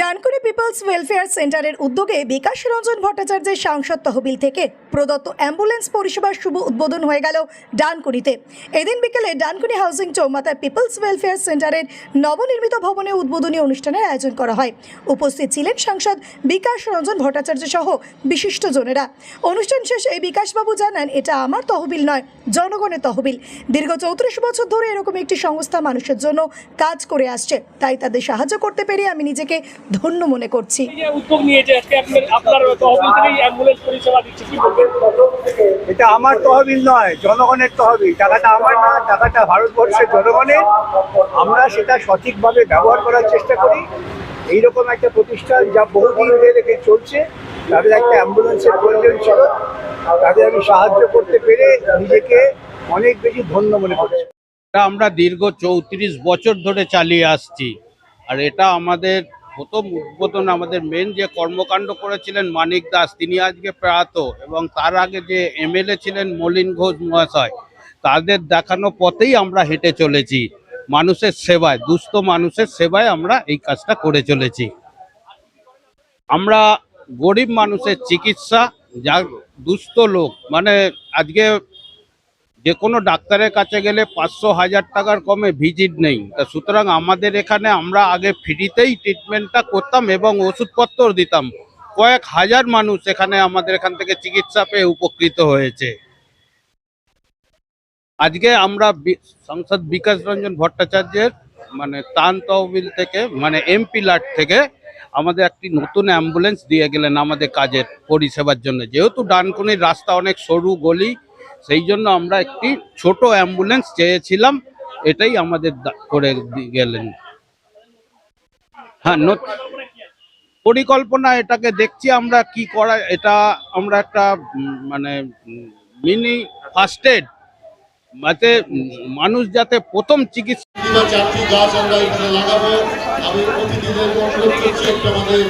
Dankuni people's welfare সেন্টারের উদ্যোগে বিকাশ রঞ্জন ভট্টাচার্যের সাংসদ তহবিল থেকে প্রদত্ত অ্যাম্বুলেন্স পরিষেবার শুভ উদ্বোধন হয়ে গেল ডানকুনিতে। এদিন বিকেলে ডানকুনি হাউসিং চৌমাথায় পিপলস ওয়েলফেয়ার সেন্টারের নবনির্মিত ভবনে উদ্বোধনী অনুষ্ঠানের আয়োজন করা হয়। উপস্থিত ছিলেন সাংসদ বিকাশ রঞ্জন ভট্টাচার্য সহ বিশিষ্টজনেরা। অনুষ্ঠান শেষে এই বিকাশবাবু জানান, এটা আমার তহবিল নয়, জনগণের তহবিল। দীর্ঘ চৌত্রিশ বছর ধরে এরকম একটি সংস্থা মানুষের জন্য কাজ করে আসছে। তাই তাদের সাহায্য করতে পেরে আমি নিজেকে ধন্য মনে করছি। উদ্যোগ নিয়েছে আজকে আপনার আপনার অ্যাম্বুলেন্স পরিষেবা দিচ্ছে কি বলবেন? এটা আমার তহবিল নয় জনগণের তহবিল। টাকাটা আমার না টাকাটা ভারতবর্ষের জনগণের। আমরা সেটা সঠিকভাবে ব্যবহার করার চেষ্টা করি। এইরকম একটা প্রতিষ্ঠান যা বহুদিন ধরে রেখে চলছে তাদের একটা অ্যাম্বুলেন্সের প্রয়োজন ছিল। তাদের আমি সাহায্য করতে পেরে নিজেকে অনেক বেশি ধন্য মনে করছি। এটা আমরা দীর্ঘ চৌত্রিশ বছর ধরে চালিয়ে আসছি। আর এটা আমাদের প্রথম উদ্বোধন আমাদের মেন যে কর্মকাণ্ড করেছিলেন মানিক দাস, তিনি আজকে প্রয়াত এবং তার আগে যে এমএলএ ছিলেন মলিন ঘোষ মহাশয়, তাদের দেখানো পথেই আমরা হেঁটে চলেছি। মানুষের সেবায়, দুস্থ মানুষের সেবায় আমরা এই কাজটা করে চলেছি। আমরা গরিব মানুষের চিকিৎসা, যা দুস্থ লোক মানে আজকে যে কোনো ডাক্তারের কাছে গেলে পাঁচশো হাজার টাকার কমে ভিজিট নেই। তা সুতরাং আমাদের এখানে আমরা আগে ফ্রিতেই ট্রিটমেন্টটা করতাম এবং ওষুধপত্র দিতাম। কয়েক হাজার মানুষ এখানে আমাদের এখান থেকে চিকিৎসা পেয়ে উপকৃত হয়েছে। আজকে আমরা সাংসদ বিকাশ রঞ্জন ভট্টাচার্যের মানে তান তহবিল থেকে মানে এমপি লাট থেকে আমাদের একটি নতুন অ্যাম্বুলেন্স দিয়ে গেলেন আমাদের কাজের পরিষেবার জন্য। যেহেতু ডানকুনির রাস্তা অনেক সরু গলি সেই জন্য আমরা একটি ছোট অ্যাম্বুলেন্স চেয়েছিলাম, এটাই আমাদের করে গেলেন। হ্যাঁ পরিকল্পনা এটাকে দেখছি আমরা কি করা, এটা আমরা একটা মানে মিনি ফার্স্ট এড যাতে মানুষ যাতে প্রথম চিকিৎসা চারটি গাছ আমরা এখানে লাগাবো। আমি অতিথিদের অনুরোধ করছি একটু আমাদের